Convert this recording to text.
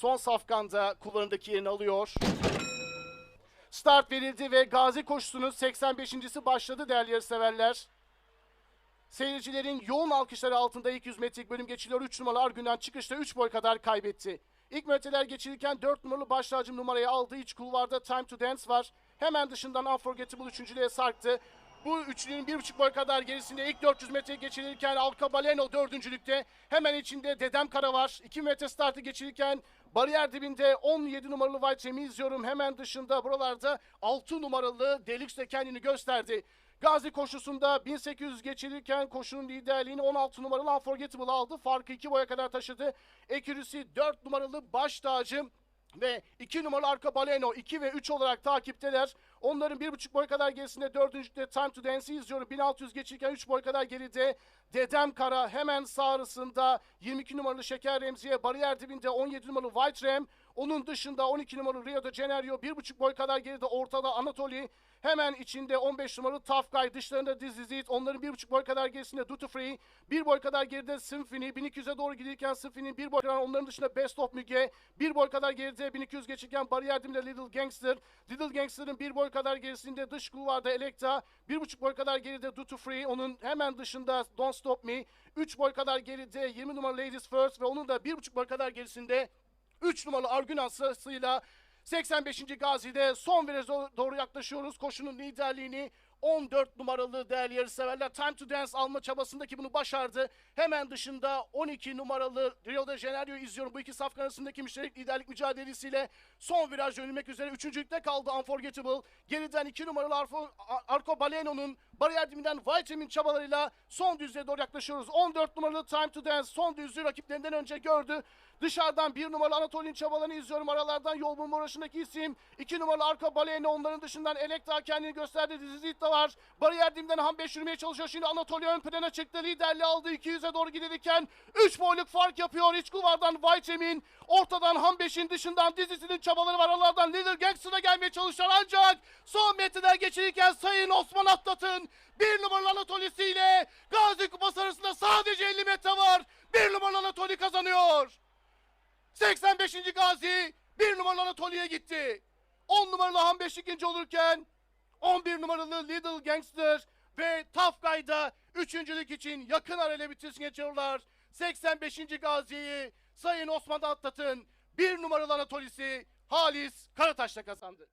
son safkanda kulvarındaki yerini alıyor. Start verildi ve Gazi koşusunun 85.si başladı değerli yarışseverler. Seyircilerin yoğun alkışları altında ilk 100 metrelik bölüm geçiliyor. 3 numaralı Argünden çıkışta 3 boy kadar kaybetti. İlk metreler geçilirken 4 numaralı başlacım numarayı aldı. İç kulvarda Time to Dance var. Hemen dışından Unforgettable üçüncülüğe sarktı. Bu üçlünün bir buçuk boy kadar gerisinde ilk 400 metre geçilirken Alka Baleno dördüncülükte. Hemen içinde Dedem Kara var. 2 metre startı geçilirken bariyer dibinde 17 numaralı Rem'i izliyorum. Hemen dışında buralarda 6 numaralı Deluxe de kendini gösterdi. Gazi koşusunda 1800 geçilirken koşunun liderliğini 16 numaralı Unforgettable aldı. Farkı 2 boya kadar taşıdı. Ekürüsü 4 numaralı baş tacı ve 2 numaralı arka Baleno 2 ve 3 olarak takipteler. Onların 1,5 boy kadar gerisinde 4. Time to Dance'i izliyorum. 1600 geçirken 3 boy kadar geride. Dedem Kara hemen sağrısında 22 numaralı Şeker Remzi'ye bariyer dibinde 17 numaralı White Ram. Onun dışında 12 numaralı Rio de Janeiro 1,5 boy kadar geride ortada Anatoli. Hemen içinde 15 numaralı Tough Guy dışlarında This Is It. Onların 1,5 boy kadar gerisinde Duty Free. 1 boy kadar geride Symphony. 1200'e doğru giderken Symphony'nin 1 boy kadar onların dışında Best of Müge. 1 boy kadar geride 1200 geçirken bariyer dibinde Little Gangster. Little Gangster'ın 1 boy kadar gerisinde dış kulvarda Elektra. 1,5 boy kadar geride Duty Free. Onun hemen dışında Don't Stop Me. 3 boy kadar geride 20 numaralı Ladies First ve onun da 1,5 boy kadar gerisinde 3 numaralı Argünan sırasıyla 85. Gazi'de son viraja doğru yaklaşıyoruz. Koşunun liderliğini 14 numaralı değerli yarışseverler Time to Dance alma çabasındaki bunu başardı. Hemen dışında 12 numaralı Rio de Janeiro izliyorum. Bu iki safkan arasındaki müşterek liderlik mücadelesiyle son viraj dönülmek üzere. Üçüncülükte kaldı Unforgettable. Geriden 2 numaralı Arfo, Arco Baleno'nun bariyer dibinden Whiteham'in çabalarıyla son düzlüğe doğru yaklaşıyoruz. 14 numaralı Time to Dance son düzlüğü rakiplerinden önce gördü. Dışarıdan bir numaralı Anatoli'nin çabalarını izliyorum. Aralardan yol bulma uğraşındaki isim. iki numaralı arka baleyne onların dışından Elektra kendini gösterdi. Dizizit de var. Bariyer dimden ham 5 yürümeye çalışıyor. Şimdi Anatoli ön plana çıktı. Liderliği aldı. 200'e doğru giderken 3 boyluk fark yapıyor. İç kulvardan Whiteham'in. Ortadan ham 5'in dışından dizisinin çabaları var. Aralardan Little Gangster'a gelmeye çalışıyor. Ancak son metreler geçirirken Sayın Osman Atlat'ın bir numaralı Anatoli'siyle Gazi Kupası arasında sadece 50 metre var. Bir numaralı Anatoli kazanıyor. 85. Gazi 1 numaralı Anatoli'ye gitti. 10 numaralı Hambeş ikinci olurken 11 numaralı Little Gangster ve Tough Guy'da üçüncülük için yakın arayla bitirsin geçiyorlar. 85. Gazi'yi Sayın Osman Atlat'ın 1 numaralı Anatoli'si Halis Karataş'la kazandı.